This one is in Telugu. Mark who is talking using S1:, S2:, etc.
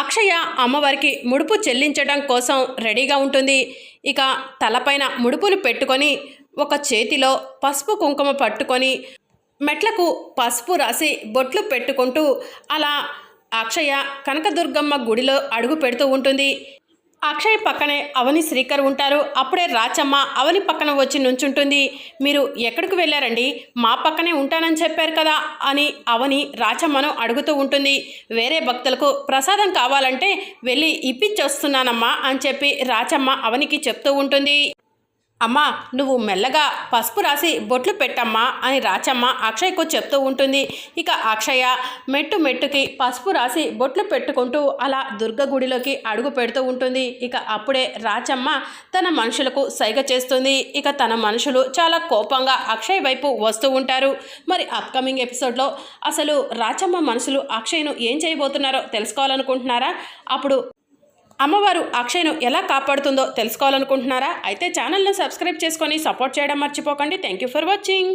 S1: అక్షయ అమ్మవారికి ముడుపు చెల్లించడం కోసం రెడీగా ఉంటుంది. ఇక తలపైన ముడుపును పెట్టుకొని ఒక చేతిలో పసుపు కుంకుమ పట్టుకొని మెట్లకు పసుపు రాసి బొట్లు పెట్టుకుంటూ అలా అక్షయ కనకదుర్గమ్మ గుడిలో అడుగు పెడుతూ ఉంటుంది. అక్షయ్ పక్కనే అవని శ్రీకర్ ఉంటారు. అప్పుడే రాచమ్మ అవని పక్కన వచ్చి నుంచుంటుంది. మీరు ఎక్కడికి వెళ్ళారండి? మా పక్కనే ఉంటానని చెప్పారు కదా అని అవని రాచమ్మను అడుగుతూ ఉంటుంది. వేరే భక్తులకు ప్రసాదం కావాలంటే వెళ్ళి ఇప్పించొస్తున్నానమ్మా అని చెప్పి రాచమ్మ అవనికి చెప్తూ ఉంటుంది. అమ్మా నువ్వు మెల్లగా పసుపు రాసి బొట్లు పెట్టమ్మా అని రాచమ్మ అక్షయ్కు చెప్తూ ఉంటుంది. ఇక అక్షయ మెట్టు మెట్టుకి పసుపు రాసి బొట్లు పెట్టుకుంటూ అలా దుర్గ గుడిలోకి అడుగు పెడుతూ ఉంటుంది. ఇక అప్పుడే రాచమ్మ తన మనుషులకు సైగ చేస్తుంది. ఇక తన మనుషులు చాలా కోపంగా అక్షయ్ వైపు వస్తూ ఉంటారు. మరి అప్కమింగ్ ఎపిసోడ్లో అసలు రాచమ్మ మనుషులు అక్షయ్ను ఏం చేయబోతున్నారో తెలుసుకోవాలనుకుంటున్నారా? అప్పుడు అమ్మవారు అక్షయ్ను ఎలా కాపాడుతుందో తెలుసుకోవాలనుకుంటున్నారా? అయితే ఛానల్ను సబ్స్క్రైబ్ చేసుకొని సపోర్ట్ చేయడం మర్చిపోకండి. Thank you for watching.